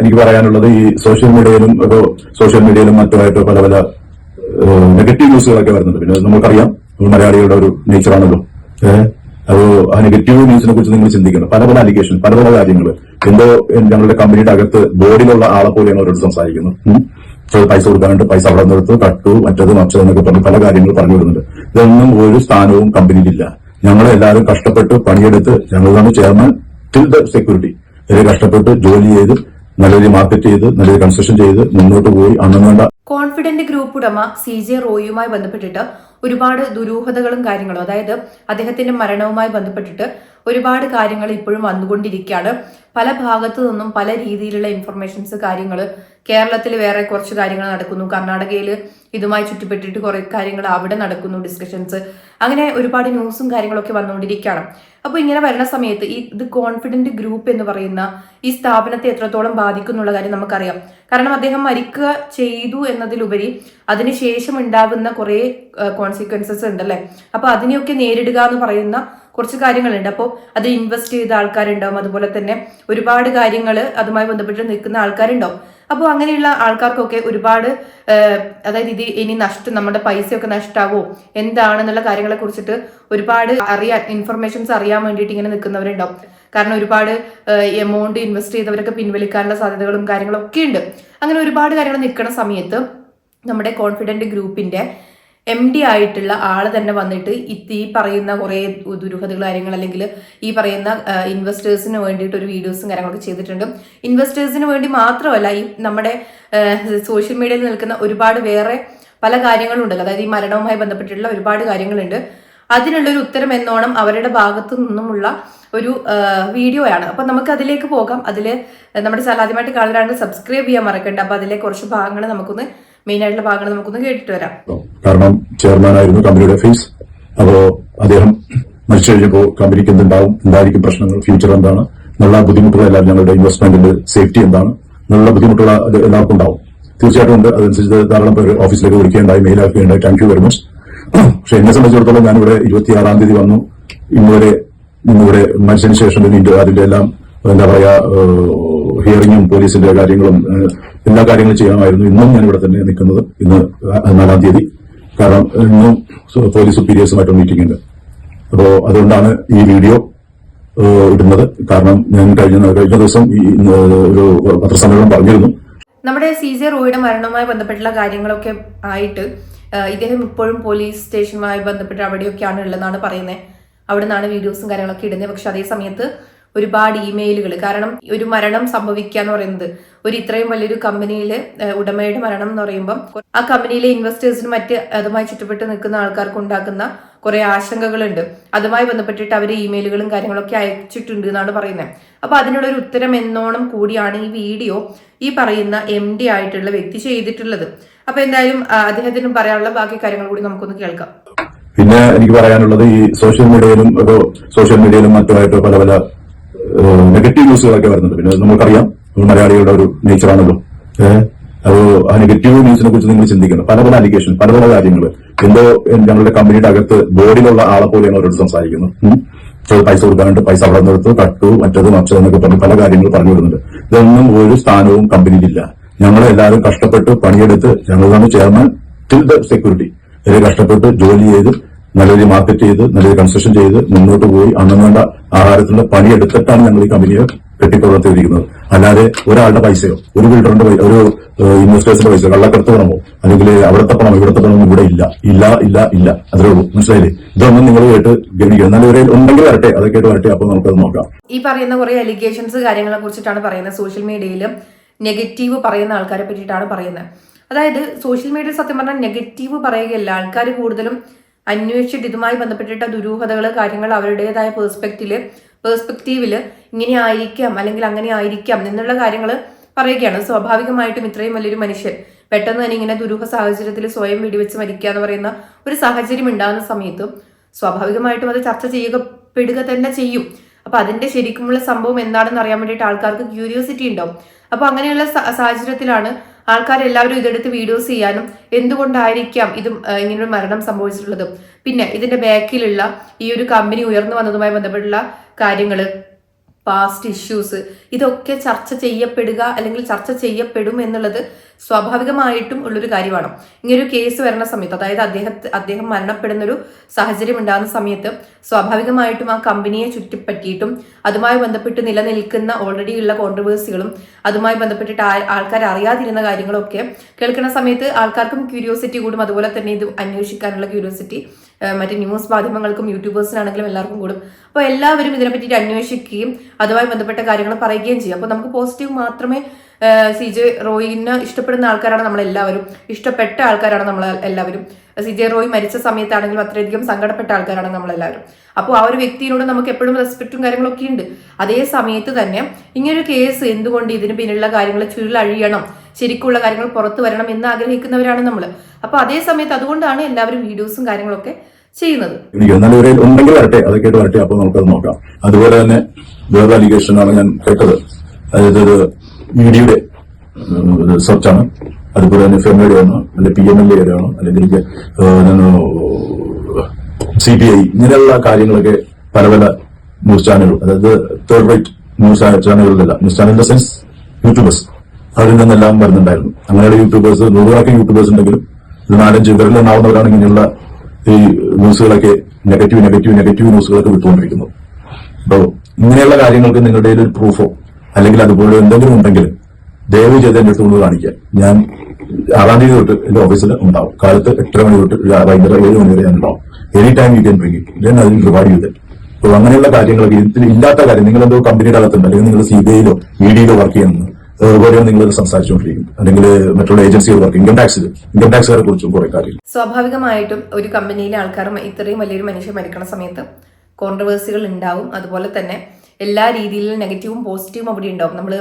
എനിക്ക് പറയാനുള്ളത് ഈ സോഷ്യൽ മീഡിയയിലും ഒരു സോഷ്യൽ മീഡിയയിലും മറ്റുമായിട്ട് പല പല നെഗറ്റീവ് ന്യൂസുകളൊക്കെ വരുന്നുണ്ട്. പിന്നെ നമുക്കറിയാം. മലയാളികളുടെ ഒരു നേച്ചറാണല്ലോ അത് ആ നെഗറ്റീവ് ന്യൂസിനെ കുറിച്ച് നിങ്ങൾ ചിന്തിക്കണം പല പല അലിഗേഷൻ പല പല കാര്യങ്ങൾ എന്തോ ഞങ്ങളുടെ കമ്പനിയുടെ അകത്ത് ബോർഡിലുള്ള ആളെ പോലെയാണ് അവരോട് സംസാരിക്കുന്നു. ഉം. പൈസ കൊടുക്കാനുണ്ട് പൈസ അവിടെ നിന്നെടുത്ത് കട്ടു മറ്റത് മറിച്ചത് എന്നൊക്കെ പറഞ്ഞ് പല കാര്യങ്ങൾ പറഞ്ഞു വരുന്നുണ്ട് ഇതൊന്നും ഒരു സ്ഥാനവും കമ്പനിയിലില്ല ഞങ്ങളെല്ലാവരും കഷ്ടപ്പെട്ട് പണിയെടുത്ത് ഞങ്ങളാണ് ചെയർമാൻ ടിൽ ദ സെക്യൂരിറ്റി ഇവരെ കഷ്ടപ്പെട്ട് ജോലി ചെയ്ത് നല്ല രീതി മാർക്കറ്റ് ചെയ്ത് നല്ല രീതി കൺസ്ട്രക്ഷൻ ചെയ്ത് മുന്നോട്ട് പോയി അന്നും കോൺഫിഡന്റ് ഗ്രൂപ്പ് ഉടമ സി ജെ റോയുമായി ബന്ധപ്പെട്ടിട്ട് ഒരുപാട് ദുരൂഹതകളും കാര്യങ്ങളും അതായത് അദ്ദേഹത്തിന്റെ മരണവുമായി ബന്ധപ്പെട്ടിട്ട് ഒരുപാട് കാര്യങ്ങൾ ഇപ്പോഴും വന്നുകൊണ്ടിരിക്കുകയാണ്. പല ഭാഗത്തു നിന്നും പല രീതിയിലുള്ള ഇൻഫർമേഷൻസ് കാര്യങ്ങൾ കേരളത്തിൽ വേറെ കുറച്ച് കാര്യങ്ങൾ നടക്കുന്നു. കർണാടകയിൽ ഇതുമായി ചുറ്റിപ്പെട്ടിട്ട് കുറേ കാര്യങ്ങൾ അവിടെ നടക്കുന്നു ഡിസ്കഷൻസ് അങ്ങനെ ഒരുപാട് ന്യൂസും കാര്യങ്ങളൊക്കെ വന്നുകൊണ്ടിരിക്കുകയാണ്. അപ്പോൾ ഇങ്ങനെ വരുന്ന സമയത്ത് ഈ ഇത് കോൺഫിഡന്റ് ഗ്രൂപ്പ് എന്ന് പറയുന്ന ഈ സ്ഥാപനത്തെ എത്രത്തോളം ബാധിക്കുന്നുള്ള കാര്യം നമുക്കറിയാം. കാരണം അദ്ദേഹം മരിക്കുക ചെയ്തു എന്നതിലുപരി അതിനുശേഷം ഉണ്ടാകുന്ന കുറേ കോൺസിക്വൻസസ് ഉണ്ടല്ലേ? അപ്പോൾ അതിനെയൊക്കെ നേരിടുക എന്ന് പറയുന്ന കുറച്ച് കാര്യങ്ങളുണ്ട്. അപ്പോൾ അത് ഇൻവെസ്റ്റ് ചെയ്ത ആൾക്കാരുണ്ടാവും. അതുപോലെ തന്നെ ഒരുപാട് കാര്യങ്ങൾ അതുമായി ബന്ധപ്പെട്ട് നിൽക്കുന്ന ആൾക്കാരുണ്ടാവും. അപ്പോൾ അങ്ങനെയുള്ള ആൾക്കാർക്കൊക്കെ ഒരുപാട് അതായത് ഇത് ഇനി നഷ്ടം നമ്മുടെ പൈസയൊക്കെ നഷ്ടാവോ? എന്താണെന്നുള്ള കാര്യങ്ങളെ കുറിച്ചിട്ട് ഒരുപാട് അറിയാൻ ഇൻഫർമേഷൻസ് അറിയാൻ വേണ്ടിയിട്ട് ഇങ്ങനെ നിൽക്കുന്നവരുണ്ടാവും. കാരണം ഒരുപാട് എമൗണ്ട് ഇൻവെസ്റ്റ് ചെയ്തവരൊക്കെ പിൻവലിക്കാനുള്ള സാധ്യതകളും കാര്യങ്ങളും ഒക്കെ ഉണ്ട്. അങ്ങനെ ഒരുപാട് കാര്യങ്ങൾ നിൽക്കുന്ന സമയത്ത് നമ്മുടെ കോൺഫിഡന്റ് ഗ്രൂപ്പിന്റെ എം ഡി ആയിട്ടുള്ള ആൾ തന്നെ വന്നിട്ട് ഈ പറയുന്ന കുറേ ദുരൂഹതകൾ കാര്യങ്ങൾ അല്ലെങ്കിൽ ഈ പറയുന്ന ഇൻവെസ്റ്റേഴ്സിന് വേണ്ടിയിട്ട് ഒരു വീഡിയോസും കാര്യങ്ങളൊക്കെ ചെയ്തിട്ടുണ്ട്. ഇൻവെസ്റ്റേഴ്സിന് വേണ്ടി മാത്രമല്ല ഈ നമ്മുടെ സോഷ്യൽ മീഡിയയിൽ നിൽക്കുന്ന ഒരുപാട് വേറെ പല കാര്യങ്ങളുണ്ടല്ലോ. അതായത് ഈ മരണവുമായി ബന്ധപ്പെട്ടിട്ടുള്ള ഒരുപാട് കാര്യങ്ങളുണ്ട്. അതിനുള്ളൊരു ഉത്തരം എന്നോണം അവരുടെ ഭാഗത്തു നിന്നുമുള്ള ഒരു വീഡിയോ ആണ്. അപ്പൊ നമുക്ക് അതിലേക്ക് പോകാം. അതിൽ നമ്മുടെ ചാനൽ ആദ്യമായിട്ട് കാണാനാണ് സബ്സ്ക്രൈബ് ചെയ്യാൻ മറക്കണ്ട. അപ്പൊ അതിലെ കുറച്ച് ഭാഗങ്ങൾ നമുക്കൊന്ന് മെയിൻ ആയിട്ടുള്ള ഭാഗങ്ങൾ നമുക്കൊന്ന് കേട്ടിട്ട് വരാം. കാരണം ചെയർമാനായിരുന്നു കമ്പനിയുടെ ഫേസ് അപ്പോ അദ്ദേഹം മരിച്ചു കഴിഞ്ഞപ്പോൾ കമ്പനിക്ക് എന്തുണ്ടാവും? എന്തായിരിക്കും പ്രശ്നങ്ങൾ? ഫ്യൂച്ചർ എന്താണ്? എന്നുള്ള ബുദ്ധിമുട്ടുകളെല്ലാം ഞങ്ങളുടെ ഇൻവെസ്റ്റ്മെന്റിന്റെ സേഫ്റ്റി എന്താണ്? നല്ല ബുദ്ധിമുട്ടുള്ള എല്ലാവർക്കും ഉണ്ടാവും. തീർച്ചയായിട്ടും ഉണ്ട്. അതനുസരിച്ച് ധാരാളം പേര് ഓഫീസിലേക്ക് വിളിക്കുകയുണ്ടായി മെയിലാക്കുകയുണ്ടായി താങ്ക് യു വെരി മച്ച് പക്ഷെ എന്നെ സംബന്ധിച്ചിടത്തോളം ഞാനിവിടെ ഇരുപത്തിയാറാം തീയതി വന്നു. ഇന്നുവരെ ഇന്നിവിടെ മനുഷ്യന് ശേഷം അതിന്റെ എല്ലാം എന്താ പറയാ ഹിയറിങ്ങും പോലീസിന്റെ കാര്യങ്ങളും എല്ലാ കാര്യങ്ങളും ചെയ്യാമായിരുന്നു. ഇന്നും ഞാൻ ഇവിടെ തന്നെ നിൽക്കുന്നത് ഇന്ന് നാലാം തീയതി. കാരണം ഇന്നും പോലീസ് സുപ്പീരിയേഴ്സുമായിട്ട് മീറ്റിംഗ് ഉണ്ട് അപ്പോ അതുകൊണ്ടാണ് ഈ വീഡിയോ ഇടുന്നത്. കാരണം ഞാൻ കഴിഞ്ഞ കഴിഞ്ഞ ദിവസം ഈ ഒരു പത്രസമ്മേളനം പറഞ്ഞിരുന്നു. നമ്മുടെ സി ജെ റോയുടെ മരണവുമായി ബന്ധപ്പെട്ടുള്ള കാര്യങ്ങളൊക്കെ ആയിട്ട് ഇദ്ദേഹം ഇപ്പോഴും പോലീസ് സ്റ്റേഷനുമായി ബന്ധപ്പെട്ട് അവിടെയൊക്കെയാണ് ഉള്ളതെന്നാണ് പറയുന്നത്. അവിടെ നിന്നാണ് വീഡിയോസും കാര്യങ്ങളൊക്കെ ഇടുന്നത്. പക്ഷെ അതേ സമയത്ത് ഒരുപാട് ഇമെയിലുകൾ കാരണം ഒരു മരണം സംഭവിക്കുക എന്ന് പറയുന്നത് ഒരു ഇത്രയും വലിയൊരു കമ്പനിയിലെ ഉടമയുടെ മരണം എന്ന് പറയുമ്പോൾ ആ കമ്പനിയിലെ ഇൻവെസ്റ്റേഴ്സിന് മറ്റ് അതുമായി ചുറ്റപ്പെട്ട് നിൽക്കുന്ന ആൾക്കാർക്ക് ഉണ്ടാക്കുന്ന കുറെ ആശങ്കകളുണ്ട്. അതുമായി ബന്ധപ്പെട്ടിട്ട് അവർ ഇമെയിലുകളും കാര്യങ്ങളൊക്കെ അയച്ചിട്ടുണ്ട് എന്നാണ് പറയുന്നത്. അപ്പൊ അതിനുള്ള ഒരു ഉത്തരം എന്നോണം കൂടിയാണ് ഈ വീഡിയോ ഈ പറയുന്ന എം ഡി ആയിട്ടുള്ള വ്യക്തി ചെയ്തിട്ടുള്ളത്. അപ്പൊ എന്തായാലും അദ്ദേഹത്തിനും അദ്ദേഹത്തിന് പറയാനുള്ള ബാക്കി കാര്യങ്ങൾ കൂടി നമുക്കൊന്ന് കേൾക്കാം. പിന്നെ എനിക്ക് പറയാനുള്ളത് ഈ സോഷ്യൽ മീഡിയയിലും ഒരു സോഷ്യൽ മീഡിയയിലും മറ്റുമായിട്ട് പല പല നെഗറ്റീവ് ന്യൂസുകളൊക്കെ വരുന്നുണ്ട്. പിന്നെ നമുക്കറിയാം മലയാളികളുടെ ഒരു നേച്ചറാണല്ലോ അത് ആ നെഗറ്റീവ് ന്യൂസിനെ കുറിച്ച് നിങ്ങൾ ചിന്തിക്കണം. പല പല അലിഗേഷൻ പല പല കാര്യങ്ങൾ എന്തോ ഞങ്ങളുടെ കമ്പനിയുടെ അകത്ത് ബോർഡിലുള്ള ആളെ പോലെയാണ് അവരോട് സംസാരിക്കുന്നു. ഉം. So, പൈസ കൊടുക്കാനുണ്ട് പൈസ അവിടെ നിന്നെടുത്ത് കട്ടു മറ്റത് മറ്റത് എന്നൊക്കെ പറഞ്ഞ് പല കാര്യങ്ങൾ പറഞ്ഞു വിടുന്നുണ്ട് ഇതൊന്നും ഒരു സ്ഥാനവും കമ്പനിയിലില്ല ഞങ്ങളെല്ലാവരും കഷ്ടപ്പെട്ട് പണിയെടുത്ത് ഞങ്ങളാണ് ചെയർമാൻ ടിൽ ദ സെക്യൂരിറ്റി ഇവരെ കഷ്ടപ്പെട്ട് ജോലി ചെയ്ത് നല്ല മാർക്കറ്റ് ചെയ്ത് നല്ല കൺസ്ട്രക്ഷൻ ചെയ്ത് മുന്നോട്ട് പോയി അന്നും വേണ്ട ആഹാരത്തിന്റെ പണിയെടുത്തിട്ടാണ് ഞങ്ങൾ ഈ കമ്പനിയെ കെട്ടിപ്പുറത്തിരിക്കുന്നത് അല്ലാതെ ഒരാളുടെ പൈസയോ ഒരു ബിൽഡറിന്റെ ഒരു ഇൻവെസ്റ്റേഴ്സിന്റെ പൈസയോ കള്ളക്കടത്ത് പണമോ അല്ലെങ്കിൽ അവിടുത്തെ പണം ഇവിടുത്തെ പണമോ ഇവിടെ ഇല്ല. ഇല്ല ഇല്ല ഇല്ല. അത്രേ ഉള്ളൂ. മനസ്സിലായില്ലേ? ഇതൊന്നും നിങ്ങൾ കേട്ട് ഗണിക്കുക എന്നാലും ഇവരെ ഉണ്ടെങ്കിൽ വരട്ടെ. അതൊക്കെ ആയിട്ട് വരട്ടെ. അപ്പൊ നമുക്കത് നോക്കാം. ഈ പറയുന്ന കുറെ അലിഗേഷൻസ് കാര്യങ്ങളെ കുറിച്ചിട്ടാണ് പറയുന്നത്. സോഷ്യൽ മീഡിയയിലും നെഗറ്റീവ് പറയുന്ന ആൾക്കാരെ പറ്റിയിട്ടാണ് പറയുന്നത്. അതായത് സോഷ്യൽ മീഡിയയിൽ സത്യം പറഞ്ഞാൽ നെഗറ്റീവ് പറയുകയല്ല. ആൾക്കാർ കൂടുതലും അന്വേഷിച്ചിട്ട് ഇതുമായി ബന്ധപ്പെട്ടിട്ട ദുരൂഹതകൾ കാര്യങ്ങൾ അവരുടേതായ പേഴ്സ്പെക്റ്റിൽ പേഴ്സ്പെക്റ്റീവിൽ ഇങ്ങനെ ആയിരിക്കാം അല്ലെങ്കിൽ അങ്ങനെ ആയിരിക്കാം എന്നുള്ള കാര്യങ്ങൾ പറയുകയാണ്. സ്വാഭാവികമായിട്ടും ഇത്രയും വലിയൊരു മനുഷ്യൻ പെട്ടെന്ന് തന്നെ ഇങ്ങനെ ദുരൂഹ സാഹചര്യത്തിൽ സ്വയം വെടിവെച്ച് മരിക്കുക എന്ന് പറയുന്ന ഒരു സാഹചര്യം ഉണ്ടാകുന്ന സമയത്തും സ്വാഭാവികമായിട്ടും അത് ചർച്ച ചെയ്യപ്പെടുക തന്നെ ചെയ്യും. അപ്പൊ അതിന്റെ ശരിക്കുമുള്ള സംഭവം എന്താണെന്ന് അറിയാൻ വേണ്ടിയിട്ട് ആൾക്കാർക്ക് ക്യൂരിയോസിറ്റി ഉണ്ടാവും. അപ്പൊ അങ്ങനെയുള്ള സാഹചര്യത്തിലാണ് ആൾക്കാർ എല്ലാവരും ഇതെടുത്ത് വീഡിയോസ് ചെയ്യാനും എന്തുകൊണ്ടായിരിക്കാം ഇതും ഇങ്ങനൊരു മരണം സംഭവിച്ചിട്ടുള്ളത്? പിന്നെ ഇതിന്റെ ബാക്കിലുള്ള ഈ ഒരു കമ്പനി ഉയർന്നു വന്നതുമായി ബന്ധപ്പെട്ടുള്ള കാര്യങ്ങൾ. പാസ്റ്റ് ഇഷ്യൂസ് ഇതൊക്കെ ചർച്ച ചെയ്യപ്പെടുക അല്ലെങ്കിൽ ചർച്ച ചെയ്യപ്പെടും എന്നുള്ളത് സ്വാഭാവികമായിട്ടും ഉള്ളൊരു കാര്യമാണ്. ഇങ്ങനൊരു കേസ് വരുന്ന സമയത്ത് അതായത് അദ്ദേഹത്തെ അദ്ദേഹം മരണപ്പെടുന്ന ഒരു സാഹചര്യം ഉണ്ടാകുന്ന സമയത്ത് സ്വാഭാവികമായിട്ടും ആ കമ്പനിയെ ചുറ്റിപ്പറ്റിയിട്ടും അതുമായി ബന്ധപ്പെട്ട് നിലനിൽക്കുന്ന ഓൾറെഡി ഉള്ള കോൺട്രവേഴ്സികളും അതുമായി ബന്ധപ്പെട്ടിട്ട് ആൾക്കാർ അറിയാതിരുന്ന കാര്യങ്ങളൊക്കെ കേൾക്കുന്ന സമയത്ത് ആൾക്കാർക്കും ക്യൂരിയോസിറ്റി കൂടും. അതുപോലെ തന്നെ ഇത് അന്വേഷിക്കാനുള്ള ക്യൂരിയോസിറ്റി മറ്റ് ന്യൂസ് മാധ്യമങ്ങൾക്കും യൂട്യൂബേഴ്സിനാണെങ്കിലും എല്ലാവർക്കും കൂടും. അപ്പോൾ എല്ലാവരും ഇതിനെ പറ്റിയിട്ട് അന്വേഷിക്കുകയും അതുമായി ബന്ധപ്പെട്ട കാര്യങ്ങൾ പറയുകയും ചെയ്യും. അപ്പോൾ നമുക്ക് പോസിറ്റീവ് മാത്രമേ സി ജെ റോയിനെ ഇഷ്ടപ്പെടുന്ന ആൾക്കാരാണ് നമ്മളെല്ലാവരും. ഇഷ്ടപ്പെട്ട ആൾക്കാരാണ് നമ്മൾ എല്ലാവരും. സി ജെ റോയ് മരിച്ച സമയത്താണെങ്കിലും അത്രയധികം സങ്കടപ്പെട്ട ആൾക്കാരാണ് നമ്മളെല്ലാവരും. അപ്പോൾ ആ ഒരു വ്യക്തിയോട് നമുക്ക് എപ്പോഴും റെസ്പെക്റ്റും കാര്യങ്ങളൊക്കെ ഉണ്ട്. അതേ സമയത്ത് തന്നെ ഇങ്ങനൊരു കേസ് എന്തുകൊണ്ട് ഇതിന് പിന്നിലുള്ള കാര്യങ്ങൾ ചുരുളഴിയണം ശരിക്കുള്ള കാര്യങ്ങൾ പുറത്തു വരണം എന്ന് ആഗ്രഹിക്കുന്നവരാണ് നമ്മൾ അപ്പോൾ അതേ സമയത്ത് അതുകൊണ്ടാണ് എല്ലാവരും വീഡിയോസും കാര്യങ്ങളൊക്കെ ചെയ്യുന്നത്. എന്നാലും ഒരു ഉണ്ടെങ്കിൽ വരട്ടെ അതൊക്കെ ആയിട്ട് വരട്ടെ അപ്പൊ നമുക്കത് നോക്കാം. അതുപോലെ തന്നെ വേറെ അലിഗേഷൻ ആണ് ഞാൻ കേട്ടത്. അതായത് ഒരു ഇഡിയുടെ സെർച്ചാണ്. അതുപോലെ തന്നെ ഫെമയുടെ ആണ് അല്ലെങ്കിൽ പി എം എൽ എയുടെ ആണ് അല്ലെങ്കിൽ സി ബി ഐ ഇങ്ങനെയുള്ള കാര്യങ്ങളൊക്കെ പല പല ന്യൂസ് ചാനലുകൾ അതായത് തേർഡ് റേറ്റ് ന്യൂസ് ചാനലുകളിലല്ല ന്യൂസ് ദ സെൻസ് യൂട്യൂബേഴ്സ്. അവരിൽ നിന്നെല്ലാം വരുന്നുണ്ടായിരുന്നു. അങ്ങനെയുള്ള യൂട്യൂബേഴ്സ് നൂറുകണക്കിന് യൂട്യൂബേഴ്സ് ഉണ്ടെങ്കിലും നാലഞ്ച് വിരലെണ്ണാവുന്നവരാണ് ഇങ്ങനെയുള്ള ഈ ന്യൂസുകളൊക്കെ നെഗറ്റീവ് നെഗറ്റീവ് നെഗറ്റീവ് ന്യൂസുകളൊക്കെ വിട്ടുകൊണ്ടിരിക്കുന്നത് അപ്പോൾ ഇങ്ങനെയുള്ള കാര്യങ്ങൾക്ക് നിങ്ങളുടെ ഒരു പ്രൂഫോ അല്ലെങ്കിൽ അതുപോലെ എന്തെങ്കിലും ഉണ്ടെങ്കിൽ ദയവ് ചെയ്ത് എന്റെ അടുത്ത് കാണിക്കുക. ഞാൻ ആറാം തീയതി തൊട്ട് എന്റെ ഓഫീസിൽ ഉണ്ടാവും. കാലത്ത് എട്ടര മണി തൊട്ട് വൈകുന്നേരം ഏഴ് മണി വരെ ഞാൻ ഉണ്ടാവും. Any time you can bring it ഞാൻ അതിൽ റിവാർഡ് ചെയ്ത് അപ്പോൾ അങ്ങനെയുള്ള കാര്യങ്ങളൊക്കെ ഇതിൽ ഇല്ലാത്ത കാര്യം നിങ്ങൾ എന്തോ കമ്പനിയുടെ അകത്തുണ്ട് അല്ലെങ്കിൽ നിങ്ങൾ സി ബി ഐയിലോ ഇ ഡിയിലോ വർക്ക് ചെയ്യുന്നു അല്ലെങ്കിൽ കാര്യങ്ങൾ. സ്വാഭാവികമായിട്ടും ഒരു കമ്പനിയിലെ ആൾക്കാർ ഇത്രയും വലിയൊരു മനുഷ്യൻ മരിക്കുന്ന സമയത്ത് കോൺട്രവേഴ്സികൾ ഉണ്ടാവും. അതുപോലെ തന്നെ എല്ലാ രീതിയിലും നെഗറ്റീവും പോസിറ്റീവും അവിടെ ഉണ്ടാവും. നമ്മൾ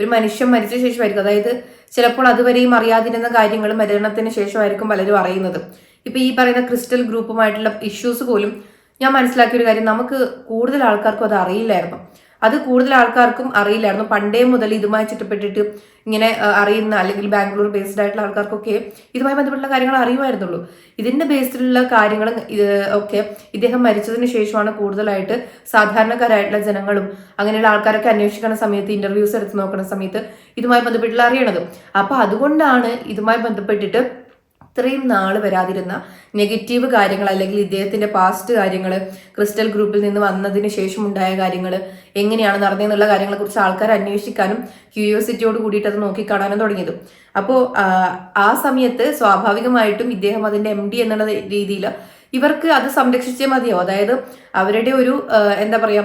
ഒരു മനുഷ്യൻ മരിച്ച ശേഷമായിരിക്കും. അതായത് ചിലപ്പോൾ അതുവരെയും അറിയാതിരുന്ന കാര്യങ്ങൾ മരണത്തിന് ശേഷമായിരിക്കും പലരും അറിയുന്നത്. ഇപ്പൊ ഈ പറയുന്ന ക്രിസ്റ്റൽ ഗ്രൂപ്പുമായിട്ടുള്ള ഇഷ്യൂസ് പോലും ഞാൻ മനസ്സിലാക്കിയ ഒരു കാര്യം നമുക്ക് കൂടുതൽ ആൾക്കാർക്കും അത് അറിയില്ലായിരുന്നു. അത് കൂടുതൽ ആൾക്കാർക്കും അറിയില്ലായിരുന്നു. പണ്ടേ മുതൽ ഇതുമായി ചുറ്റപ്പെട്ടിട്ട് ഇങ്ങനെ അറിയുന്ന അല്ലെങ്കിൽ ബാംഗ്ലൂർ ബേസ്ഡ് ആയിട്ടുള്ള ആൾക്കാർക്കൊക്കെ ഇതുമായി ബന്ധപ്പെട്ടുള്ള കാര്യങ്ങൾ അറിയുമായിരുന്നുള്ളൂ. ഇതിന്റെ ബേസിലുള്ള കാര്യങ്ങൾ ഒക്കെ ഇദ്ദേഹം മരിച്ചതിന് ശേഷമാണ് കൂടുതലായിട്ട് സാധാരണക്കാരായിട്ടുള്ള ജനങ്ങളും അങ്ങനെയുള്ള ആൾക്കാരൊക്കെ അന്വേഷിക്കുന്ന സമയത്ത് ഇന്റർവ്യൂസ് എടുത്ത് നോക്കുന്ന സമയത്ത് ഇതുമായി ബന്ധപ്പെട്ടുള്ള അറിയണത്. അപ്പൊ അതുകൊണ്ടാണ് ഇതുമായി ബന്ധപ്പെട്ടിട്ട് ഇത്രയും നാൾ വരാതിരുന്ന നെഗറ്റീവ് കാര്യങ്ങൾ അല്ലെങ്കിൽ ഇദ്ദേഹത്തിന്റെ പാസ്റ്റ് കാര്യങ്ങൾ ക്രിസ്റ്റൽ ഗ്രൂപ്പിൽ നിന്ന് വന്നതിന് ശേഷം ഉണ്ടായ കാര്യങ്ങൾ എങ്ങനെയാണ് നടന്നതെന്നുള്ള കാര്യങ്ങളെ കുറിച്ച് ആൾക്കാർ അന്വേഷിക്കാനും ക്യൂരിയോസിറ്റിയോട് കൂടിയിട്ട് അത് നോക്കിക്കാണാനും തുടങ്ങിയത്. അപ്പോൾ ആ സമയത്ത് സ്വാഭാവികമായിട്ടും ഇദ്ദേഹം അതിന്റെ എം ഡി എന്നുള്ള രീതിയിൽ ഇവർക്ക് അത് സംരക്ഷിച്ചേ മതിയോ അതായത് അവരുടെ ഒരു എന്താ പറയാ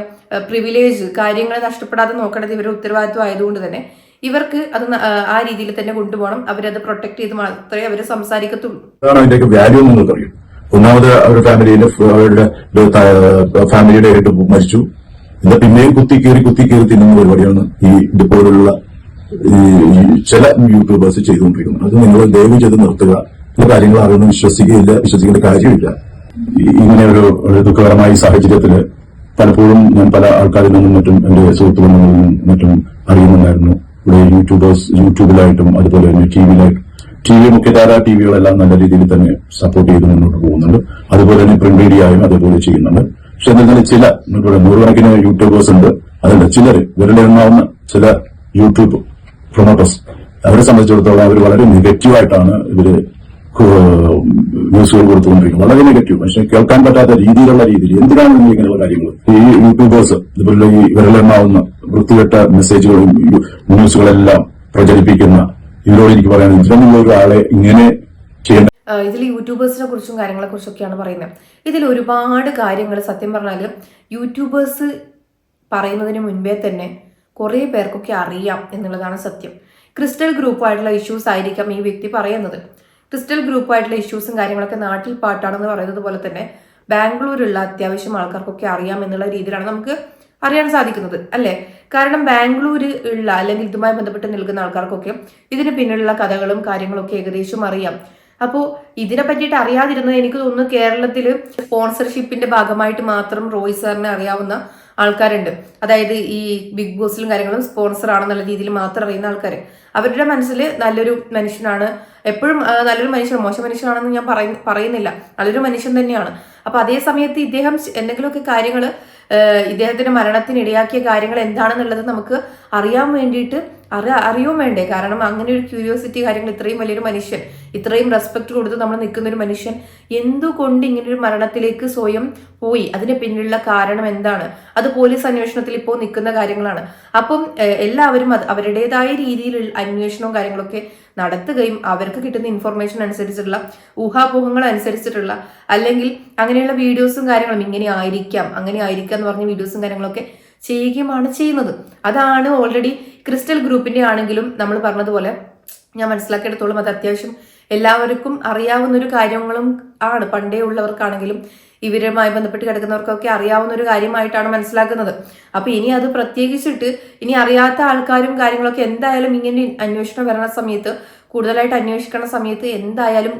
പ്രിവിലേജ് കാര്യങ്ങൾ നഷ്ടപ്പെടാതെ നോക്കേണ്ടത് ഇവരുടെ ഉത്തരവാദിത്വം ആയതുകൊണ്ട് തന്നെ ഇവർക്ക് അത് ആ, രീതിയിൽ തന്നെ കൊണ്ടുപോകണം. അവരത് പ്രൊട്ടക്ട് ചെയ്ത് മാത്രമേ അവർ സംസാരിക്കത്തുള്ളൂ. വാല്യൂ ഒന്നാമത് അവരുടെ ഫാമിലിയിലെ അവരുടെ ഫാമിലിയുടെ ഹെഡ് മരിച്ചു. ഇത് പിന്നെയും കുത്തി കീറി കുത്തി കീറി തിന്നുന്ന പരിപാടിയാണ് ഈ ഇതുപോലുള്ള ഈ ചില യൂട്യൂബേഴ്സ് ചെയ്തുകൊണ്ടിരിക്കുന്നത്. അത് നിങ്ങൾ ദയവ് ചെയ്ത് നിർത്തുക. ഇത് കാര്യങ്ങൾ അറിയുന്നു വിശ്വസിക്കുകയില്ല വിശ്വസിക്കേണ്ട കാര്യമില്ല. ഇങ്ങനെ ഒരു ദുഃഖകരമായ സാഹചര്യത്തിൽ പലപ്പോഴും ഞാൻ പല ആൾക്കാരിൽ നിന്നും മറ്റും എന്റെ സുഹൃത്തുക്കളിൽ നിന്നും മറ്റും അറിയുന്നുണ്ടായിരുന്നു. ഇവിടെ യൂട്യൂബേഴ്സ് യൂട്യൂബിലായിട്ടും അതുപോലെ തന്നെ ടി വിയിലായിട്ടും ടി വി മുഖ്യധാര ടി വികളെല്ലാം നല്ല രീതിയിൽ തന്നെ സപ്പോർട്ട് ചെയ്ത് മുന്നോട്ട് പോകുന്നുണ്ട്. അതുപോലെ തന്നെ പ്രിന്റ് മീഡിയയും അതേപോലെ ചെയ്യുന്നുണ്ട്. പക്ഷെ എന്നിരുന്നാലും ചില നൂറുകണക്കിന് യൂട്യൂബേഴ്സ് ഉണ്ട്. അതുണ്ട് ചിലർ വിരലെണ്ണാവുന്ന ചില യൂട്യൂബ് പ്രൊമോട്ടേഴ്സ് അവരെ സംബന്ധിച്ചിടത്തോളം അവർ വളരെ നെഗറ്റീവായിട്ടാണ് ഇവർ ന്യൂസുകൾ കൊടുത്തുകൊണ്ടിരിക്കുന്നത്. വളരെ നെഗറ്റീവ് പക്ഷെ കേൾക്കാൻ പറ്റാത്ത രീതിയിലുള്ള രീതിയിൽ എന്തിനാണ് ഇങ്ങനെയുള്ള കാര്യങ്ങൾ ഈ യൂട്യൂബേഴ്സ് ഇതുപോലെ ഈ വിരലെണ്ണാവുന്ന വൃത്തികെട്ട മെസ്സേജുകളും ന്യൂസുകളെല്ലാം പ്രചരിപ്പിക്കുന്ന ഇവരോട് എനിക്ക് പറയാൻ ഇതിനുള്ള ഒരാളെ ഇങ്ങനെ ചെയ്യേണ്ട ഇതിൽ യൂട്യൂബേഴ്സിനെ കുറിച്ചും കാര്യങ്ങളെ കുറിച്ചൊക്കെയാണ് പറയുന്നത്. ഇതിൽ ഒരുപാട് കാര്യങ്ങൾ സത്യം പറഞ്ഞാൽ യൂട്യൂബേഴ്സ് പറയുന്നതിന് മുൻപേ തന്നെ കുറേ പേർക്കൊക്കെ അറിയാം എന്നുള്ളതാണ് സത്യം. ക്രിസ്റ്റൽ ഗ്രൂപ്പായിട്ടുള്ള ഇഷ്യൂസ് ആയിരിക്കാം ഈ വ്യക്തി പറയുന്നത്. ക്രിസ്റ്റൽ ഗ്രൂപ്പായിട്ടുള്ള ഇഷ്യൂസും കാര്യങ്ങളൊക്കെ നാട്ടിൽ പാട്ടാണെന്ന് പറയുന്നത് പോലെ തന്നെ ബാംഗ്ലൂരുള്ള അത്യാവശ്യം ആൾക്കാർക്കൊക്കെ അറിയാം എന്നുള്ള രീതിയിലാണ് നമുക്ക് അറിയാൻ സാധിക്കുന്നത് അല്ലേ? കാരണം ബാംഗ്ലൂര് ഉള്ള അല്ലെങ്കിൽ ഇതുമായി ബന്ധപ്പെട്ട് നിൽക്കുന്ന ആൾക്കാർക്കൊക്കെ ഇതിന് പിന്നിലുള്ള കഥകളും കാര്യങ്ങളൊക്കെ ഏകദേശം അറിയാം. അപ്പോൾ ഇതിനെ പറ്റിയിട്ട് അറിയാതിരുന്നത് എനിക്ക് തോന്നുന്നു കേരളത്തിൽ സ്പോൺസർഷിപ്പിന്റെ ഭാഗമായിട്ട് മാത്രം റോയ് സാറിനെ അറിയാവുന്ന ആൾക്കാരുണ്ട്. അതായത് ഈ ബിഗ് ബോസിലും കാര്യങ്ങളും സ്പോൺസർ ആണെന്നുള്ള രീതിയിൽ മാത്രം അറിയുന്ന ആൾക്കാർ അവരുടെ മനസ്സിൽ നല്ലൊരു മനുഷ്യനാണ്. എപ്പോഴും നല്ലൊരു മനുഷ്യൻ മോശം മനുഷ്യനാണെന്ന് ഞാൻ പറയുന്നില്ല. നല്ലൊരു മനുഷ്യൻ തന്നെയാണ്. അപ്പൊ അതേ സമയത്ത് ഇദ്ദേഹം എന്തെങ്കിലുമൊക്കെ കാര്യങ്ങൾ ഇദ്ദേഹത്തിന്റെ മരണത്തിന് ഇടയാക്കിയ കാര്യങ്ങൾ എന്താണെന്നുള്ളത് നമുക്ക് അറിയാൻ വേണ്ടിയിട്ട് അറി അറിയുകയും വേണ്ടേ? കാരണം അങ്ങനെ ഒരു ക്യൂരിയോസിറ്റി കാര്യങ്ങൾ ഇത്രയും വലിയൊരു മനുഷ്യൻ ഇത്രയും റെസ്പെക്ട് കൊടുത്ത് നമ്മൾ നിൽക്കുന്ന ഒരു മനുഷ്യൻ എന്തുകൊണ്ട് ഒരു മരണത്തിലേക്ക് സ്വയം പോയി? അതിന് പിന്നിലുള്ള കാരണം എന്താണ്? അത് പോലീസ് അന്വേഷണത്തിൽ ഇപ്പോൾ നിൽക്കുന്ന കാര്യങ്ങളാണ്. അപ്പം എല്ലാവരും അത് അവരുടേതായ രീതിയിലുള്ള അന്വേഷണവും കാര്യങ്ങളൊക്കെ നടത്തുകയും അവർക്ക് കിട്ടുന്ന ഇൻഫർമേഷൻ അനുസരിച്ചിട്ടുള്ള ഊഹാപോഹങ്ങൾ അനുസരിച്ചിട്ടുള്ള അല്ലെങ്കിൽ അങ്ങനെയുള്ള വീഡിയോസും കാര്യങ്ങളും ഇങ്ങനെ ആയിരിക്കാം അങ്ങനെ ആയിരിക്കാം എന്ന് പറഞ്ഞ വീഡിയോസും കാര്യങ്ങളൊക്കെ ചെയ്യുകയുമാണ് ചെയ്യുന്നത്. അതാണ് ഓൾറെഡി ക്രിസ്റ്റൽ ഗ്രൂപ്പിന്റെ ആണെങ്കിലും നമ്മൾ പറഞ്ഞതുപോലെ ഞാൻ മനസ്സിലാക്കിയെടുത്തോളം അത് അത്യാവശ്യം എല്ലാവർക്കും അറിയാവുന്ന ഒരു കാര്യങ്ങളും ആണ്. പണ്ടേ ഉള്ളവർക്കാണെങ്കിലും ഇവരുമായി ബന്ധപ്പെട്ട് കിടക്കുന്നവർക്കൊക്കെ അറിയാവുന്ന ഒരു കാര്യമായിട്ടാണ് മനസ്സിലാക്കുന്നത്. അപ്പൊ ഇനി അത് പ്രത്യേകിച്ചിട്ട് ഇനി അറിയാത്ത ആൾക്കാരും കാര്യങ്ങളൊക്കെ എന്തായാലും ഇങ്ങനെ അന്വേഷണം വരണ സമയത്ത് കൂടുതലായിട്ട് അന്വേഷിക്കണ സമയത്ത് എന്തായാലും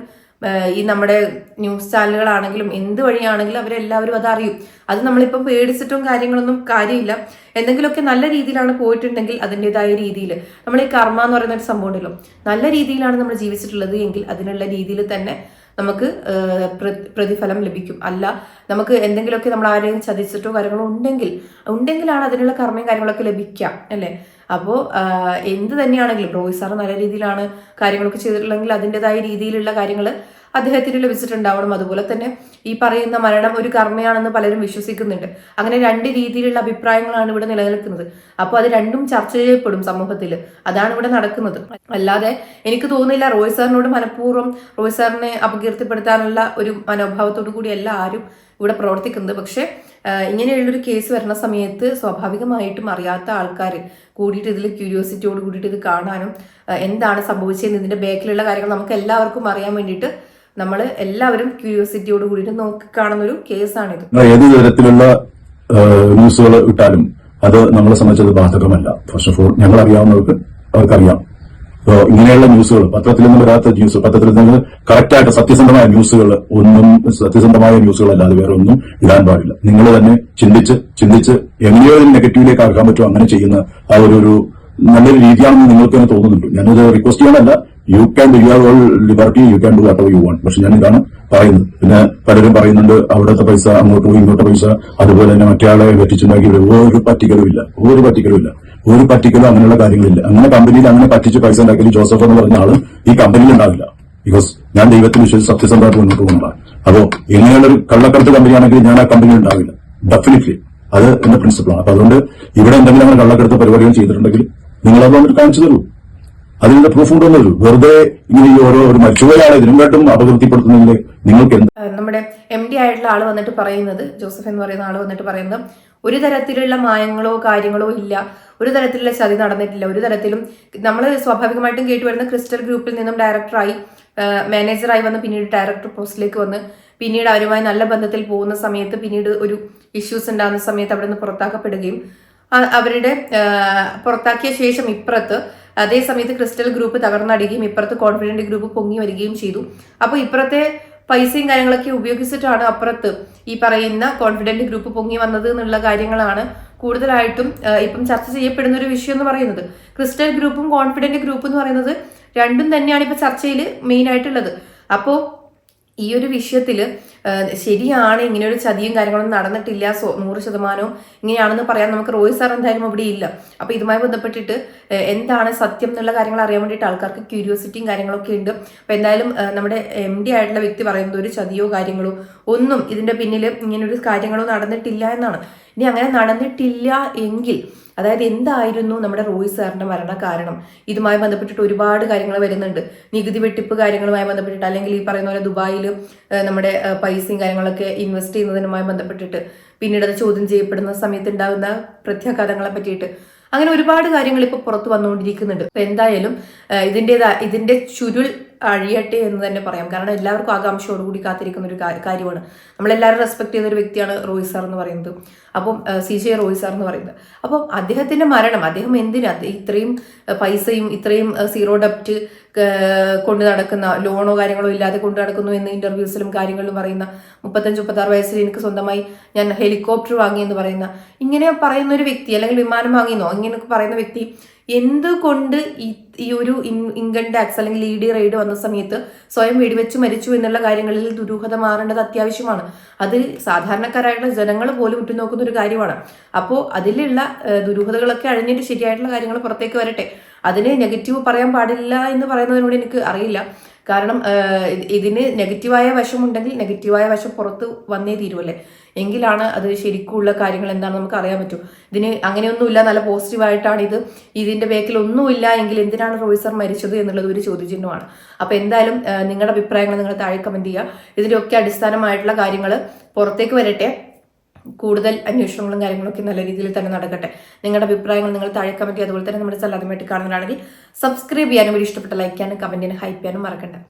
ഈ നമ്മുടെ ന്യൂസ് ചാനലുകളാണെങ്കിലും എന്ത് വഴിയാണെങ്കിലും അവരെല്ലാവരും അത് അറിയും അത് നമ്മളിപ്പം പേടിച്ചിട്ടും കാര്യങ്ങളൊന്നും കാര്യമില്ല. എന്തെങ്കിലുമൊക്കെ നല്ല രീതിയിലാണ് പോയിട്ടുണ്ടെങ്കിൽ അതിന്റെതായ രീതിയിൽ. നമ്മൾ ഈ കർമ്മ എന്ന് പറയുന്ന ഒരു സംഭവം ഉണ്ടല്ലോ. നല്ല രീതിയിലാണ് നമ്മൾ ജീവിച്ചിട്ടുള്ളത് എങ്കിൽ അതിനുള്ള രീതിയിൽ തന്നെ നമുക്ക് പ്രതിഫലം ലഭിക്കും. അല്ല നമുക്ക് എന്തെങ്കിലുമൊക്കെ നമ്മൾ ആരെയും ചതിച്ചിട്ടോ കാര്യങ്ങളോ ഉണ്ടെങ്കിൽ ഉണ്ടെങ്കിലാണ് അതിനുള്ള കർമ്മയും കാര്യങ്ങളൊക്കെ ലഭിക്കാം അല്ലേ? അപ്പോൾ എന്ത് തന്നെയാണെങ്കിലും റോയ് സാർ നല്ല രീതിയിലാണ് കാര്യങ്ങളൊക്കെ ചെയ്തിട്ടുള്ളെങ്കിൽ അതിന്റെതായ രീതിയിലുള്ള കാര്യങ്ങൾ അദ്ദേഹത്തിന് ലഭിച്ചിട്ടുണ്ടാവണം. അതുപോലെ തന്നെ ഈ പറയുന്ന മരണം ഒരു കർമ്മയാണെന്ന് പലരും വിശ്വസിക്കുന്നുണ്ട്. അങ്ങനെ രണ്ട് രീതിയിലുള്ള അഭിപ്രായങ്ങളാണ് ഇവിടെ നിലനിൽക്കുന്നത്. അപ്പോൾ അത് രണ്ടും ചർച്ച ചെയ്യപ്പെടും സമൂഹത്തിൽ. അതാണ് ഇവിടെ നടക്കുന്നത്. അല്ലാതെ എനിക്ക് തോന്നുന്നില്ല റോയ് സാറിനോട് മനഃപൂർവം റോയ് സാറിനെ അപകീർത്തിപ്പെടുത്താനുള്ള ഒരു മനോഭാവത്തോടു കൂടിയല്ല ആരും ഇവിടെ പ്രവർത്തിക്കുന്നത്. പക്ഷേ ഇങ്ങനെയുള്ളൊരു കേസ് വരുന്ന സമയത്ത് സ്വാഭാവികമായിട്ടും അറിയാത്ത ആൾക്കാർ കൂടിയിട്ട് ഇതിൽ ക്യൂരിയോസിറ്റിയോട് കൂടിയിട്ട് ഇത് കാണാനും എന്താണ് സംഭവിച്ചതെന്ന് ഇതിന്റെ ബാക്കിലുള്ള കാര്യങ്ങൾ നമുക്ക് എല്ലാവർക്കും അറിയാൻ വേണ്ടിയിട്ട് നമ്മൾ എല്ലാവരും ക്യൂരിയോസിറ്റിയോട് കാണുന്ന ഒരു കേസാണിത്. ഏത് തരത്തിലുള്ള ന്യൂസുകൾ ഇട്ടാലും അത് നമ്മളെ സംബന്ധിച്ചത് ബാധകമല്ല. ഫസ്റ്റ് ഓഫ് ഓൾ ഞങ്ങൾ അറിയാവുന്നവർക്ക് അവർക്കറിയാം ഇങ്ങനെയുള്ള ന്യൂസുകൾ പത്രത്തിൽ നിന്ന് വരാത്ത ന്യൂസ് പത്രത്തിൽ നിന്ന് കറക്റ്റായിട്ട് സത്യസന്ധമായ ന്യൂസുകൾ ഒന്നും സത്യസന്ധമായ ന്യൂസുകൾ അല്ലാതെ വേറെ ഒന്നും ഇടാൻ പാടില്ല. നിങ്ങൾ തന്നെ ചിന്തിച്ച് ചിന്തിച്ച് എങ്ങനെയോ നെഗറ്റീവിലേക്ക് ആക്കാൻ പറ്റുമോ അങ്ങനെ ചെയ്യുന്ന ആ ഒരു നല്ലൊരു രീതിയാണെന്ന് നിങ്ങൾക്ക് തന്നെ തോന്നുന്നുണ്ട്. ഞാനത് request ചെയ്യാനല്ല. You can you have all liberty you can do what you want പക്ഷെ ഞാൻ ഇതാണ് പറയുന്നത്. പിന്നെ പലരും പറയുന്നുണ്ട് അവിടുത്തെ പൈസ അങ്ങോട്ട് പോയി ഇങ്ങോട്ട് പൈസ. അതുപോലെ തന്നെ മറ്റേയാളെ പറ്റിച്ചുണ്ടാക്കി ഒരു പറ്റിക്കലും ഇല്ല. ഒരു പറ്റിക്കലും ഇല്ല. ഒരു പറ്റിക്കലും അങ്ങനെയുള്ള കാര്യങ്ങളില്ല. അങ്ങനെ കമ്പനിയിൽ അങ്ങനെ പറ്റിച്ച് പൈസ ഉണ്ടാക്കി ജോസഫ് എന്ന് പറഞ്ഞ ആൾ ഈ കമ്പനിയിൽ ഉണ്ടാവില്ല. ബിക്കോസ് ഞാൻ ദൈവത്തിൽ വിശ്വസിച്ച് സത്യസന്ധമായിട്ട് മുന്നോട്ട് പോകുന്നതാണ്. അപ്പോ ഇങ്ങനെയുള്ള ഒരു കള്ളക്കടത്ത് കമ്പനിയാണെങ്കിൽ ഞാൻ ആ കമ്പനിയിൽ ഉണ്ടാവില്ല. ഡെഫിനറ്റ്ലി അത് എന്റെ പ്രിൻസിപ്പിളാണ് അപ്പൊ അതുകൊണ്ട് ഇവിടെ എന്തെങ്കിലും അങ്ങനെ കള്ളക്കടത്ത് പരിപാടികൾ ചെയ്തിട്ടുണ്ടെങ്കിൽ നിങ്ങൾ അത് വന്നിട്ട് കാണിച്ചു തരൂ. അതിനുള്ള പ്രൂഫ് കൊണ്ടുവന്നു തരൂ വെറുതെ ഇങ്ങനെ ഓരോ ഒരു ഇതിനും കാട്ടും അപകീർത്തിപ്പെടുത്തുന്നതിൽ നിങ്ങൾക്ക് എന്ത് നമ്മുടെ എം ഡി ആയിട്ടുള്ള ആൾ വന്നിട്ട് പറയുന്നത് ജോസഫ് എന്ന് പറയുന്ന ആൾ വന്നിട്ട് പറയുന്നത് ഒരു തരത്തിലുള്ള മായങ്ങളോ കാര്യങ്ങളോ ഇല്ല. ഒരു തരത്തിലുള്ള ചതി നടന്നിട്ടില്ല. ഒരു തരത്തിലും നമ്മൾ സ്വാഭാവികമായിട്ടും കേട്ട് വരുന്ന ക്രിസ്റ്റൽ ഗ്രൂപ്പിൽ നിന്നും ഡയറക്ടറായി മാനേജറായി വന്ന് പിന്നീട് ഡയറക്ടർ പോസ്റ്റിലേക്ക് വന്ന് പിന്നീട് അവരുമായി നല്ല ബന്ധത്തിൽ പോകുന്ന സമയത്ത് പിന്നീട് ഒരു ഇഷ്യൂസ് ഉണ്ടാകുന്ന സമയത്ത് അവിടെ നിന്ന് പുറത്താക്കപ്പെടുകയും അവരുടെ പുറത്താക്കിയ ശേഷം ഇപ്പുറത്ത് അതേ സമയത്ത് ക്രിസ്റ്റൽ ഗ്രൂപ്പ് തകർന്നടിയുകയും ഇപ്പുറത്ത് കോൺഫിഡന്റ് ഗ്രൂപ്പ് പൊങ്ങി വരികയും ചെയ്തു. അപ്പോൾ ഇപ്പുറത്തെ പൈസയും കാര്യങ്ങളൊക്കെ ഉപയോഗിച്ചിട്ടാണ് അപ്പുറത്ത് ഈ പറയുന്ന കോൺഫിഡന്റ് ഗ്രൂപ്പ് പൊങ്ങി വന്നത് എന്നുള്ള കാര്യങ്ങളാണ് കൂടുതലായിട്ടും ഇപ്പം ചർച്ച ചെയ്യപ്പെടുന്ന ഒരു വിഷയം എന്ന് പറയുന്നത്. ക്രിസ്റ്റൽ ഗ്രൂപ്പും കോൺഫിഡന്റ് ഗ്രൂപ്പ് എന്ന് പറയുന്നത് രണ്ടും തന്നെയാണ് ഇപ്പൊ ചർച്ചയിൽ മെയിൻ ആയിട്ടുള്ളത് അപ്പോൾ ഈ ഒരു വിഷയത്തിൽ ശരിയാണ് ഇങ്ങനെ ഒരു ചതിയും കാര്യങ്ങളൊന്നും നടന്നിട്ടില്ല സോ നൂറ് ശതമാനവും ഇങ്ങനെയാണെന്ന് പറയാൻ നമുക്ക് റോയ് സാർ എന്തായാലും അവിടെ ഇല്ല. അപ്പോൾ ഇതുമായി ബന്ധപ്പെട്ടിട്ട് എന്താണ് സത്യം എന്നുള്ള കാര്യങ്ങൾ അറിയാൻ വേണ്ടിയിട്ട് ആൾക്കാർക്ക് ക്യൂരിയോസിറ്റിയും കാര്യങ്ങളൊക്കെ ഉണ്ട്. അപ്പോൾ എന്തായാലും നമ്മുടെ എം ഡി ആയിട്ടുള്ള വ്യക്തി പറയുന്നത് ഒരു ചതിയോ കാര്യങ്ങളോ ഒന്നും ഇതിന്റെ പിന്നിൽ ഇങ്ങനൊരു കാര്യങ്ങളോ നടന്നിട്ടില്ല എന്നാണ്. ഇനി അങ്ങനെ നടന്നിട്ടില്ല എങ്കിൽ അതായത് എന്തായിരുന്നു നമ്മുടെ റോയ് സാറിന്റെ മരണ കാരണം ഇതുമായി ബന്ധപ്പെട്ടിട്ട് ഒരുപാട് കാര്യങ്ങൾ വരുന്നുണ്ട്. നികുതി വെട്ടിപ്പ് കാര്യങ്ങളുമായി ബന്ധപ്പെട്ടിട്ട് അല്ലെങ്കിൽ ഈ പറയുന്ന പോലെ ദുബായിൽ നമ്മുടെ പൈസയും കാര്യങ്ങളൊക്കെ ഇൻവെസ്റ്റ് ചെയ്യുന്നതിനുമായി ബന്ധപ്പെട്ടിട്ട് പിന്നീട് അത് ചോദ്യം ചെയ്യപ്പെടുന്ന സമയത്ത് ഉണ്ടാകുന്ന പ്രത്യാഘാതങ്ങളെ പറ്റിയിട്ട്. അങ്ങനെ ഒരുപാട് കാര്യങ്ങൾ ഇപ്പോൾ പുറത്ത് വന്നുകൊണ്ടിരിക്കുന്നുണ്ട്. അപ്പോൾ എന്തായാലും ഇതിന്റെതാ ഇതിന്റെ ചുരുൾ അഴിയട്ടെ എന്ന് തന്നെ പറയാം. കാരണം എല്ലാവർക്കും ആകാംക്ഷയോടുകൂടി കാത്തിരിക്കുന്ന ഒരു കാര്യമാണ്. നമ്മളെല്ലാവരും റെസ്പെക്ട് ചെയ്യുന്ന ഒരു വ്യക്തിയാണ് റോയ് സാർ എന്ന് പറയുന്നത്. അപ്പം സി. ജെ. റോയ് സാർ എന്ന് പറയുന്നത്. അപ്പം അദ്ദേഹത്തിന്റെ മരണം അദ്ദേഹം എന്തിനാ ഇത്രയും പൈസയും ഇത്രയും സീറോ ഡെപ്റ്റ് കൊണ്ട് നടക്കുന്ന ലോണോ കാര്യങ്ങളോ ഇല്ലാതെ കൊണ്ട് നടക്കുന്നു എന്ന് ഇന്റർവ്യൂസിലും കാര്യങ്ങളിലും പറയുന്ന മുപ്പത്തഞ്ച് മുപ്പത്താറ് വയസ്സിൽ എനിക്ക് സ്വന്തമായി ഞാൻ ഹെലികോപ്റ്റർ വാങ്ങി എന്ന് പറയുന്ന ഇങ്ങനെ പറയുന്ന ഒരു വ്യക്തി അല്ലെങ്കിൽ വിമാനം വാങ്ങിയെന്നോ ഇങ്ങനെയൊക്കെ പറയുന്ന വ്യക്തി എന്തുകൊണ്ട് ഈ ഒരു ഇൻ- ഇൻകം ടാക്സ് അല്ലെങ്കിൽ ഇ ഡി റെയ്ഡ് വന്ന സമയത്ത് സ്വയം വെടിവെച്ച് മരിച്ചു എന്നുള്ള കാര്യങ്ങളിൽ ദുരൂഹത മാറേണ്ടത് അത്യാവശ്യമാണ്. അത് സാധാരണക്കാരായിട്ടുള്ള ജനങ്ങൾ പോലും ഉറ്റുനോക്കുന്ന ഒരു കാര്യമാണ്. അപ്പോൾ അതിലുള്ള ദുരൂഹതകളൊക്കെ അഴിഞ്ഞിട്ട് ശരിയായിട്ടുള്ള കാര്യങ്ങൾ പുറത്തേക്ക് വരട്ടെ. അതിന് നെഗറ്റീവ് പറയാൻ പാടില്ല എന്ന് പറയുന്നതിനോട് എനിക്ക് അറിയില്ല. കാരണം ഇതിന് നെഗറ്റീവായ വശമുണ്ടെങ്കിൽ നെഗറ്റീവായ വശം പുറത്ത് വന്നേ തീരുമല്ലേ എങ്കിലാണ് അത് ശരിക്കുള്ള കാര്യങ്ങൾ എന്താണെന്ന് നമുക്ക് അറിയാൻ പറ്റൂ. ഇതിന് അങ്ങനെയൊന്നുമില്ല നല്ല പോസിറ്റീവായിട്ടാണ് ഇത്. ഇതിന്റെ ബേക്കിൽ ഒന്നുമില്ല എങ്കിൽ എന്തിനാണ് റോയ് സർ മരിച്ചത് എന്നുള്ളത് ഒരു ചോദ്യചിഹ്നമാണ്. അപ്പോൾ എന്തായാലും നിങ്ങളുടെ അഭിപ്രായങ്ങൾ നിങ്ങൾ താഴെ കമന്റ് ചെയ്യുക. ഇതിന്റെയൊക്കെ അടിസ്ഥാനമായിട്ടുള്ള കാര്യങ്ങൾ പുറത്തേക്ക് വരട്ടെ. കൂടുതൽ അന്വേഷണങ്ങളും കാര്യങ്ങളൊക്കെ നല്ല രീതിയിൽ തന്നെ നടക്കട്ടെ. നിങ്ങളുടെ അഭിപ്രായങ്ങൾ നിങ്ങൾ താഴെ കമന്റ് അതുപോലെ തന്നെ നമ്മുടെ സല്ലാദമായിട്ട് കാണുന്നതാണെങ്കിൽ സബ്സ്ക്രൈബ് ചെയ്യാനും വീഡിയോ ഇഷ്ടപ്പെട്ട ലൈക്ക് ചെയ്യാനും കമന്റ് ചെയ്യാനും ഹൈപ്പ് ചെയ്യാനും മറക്കണ്ട.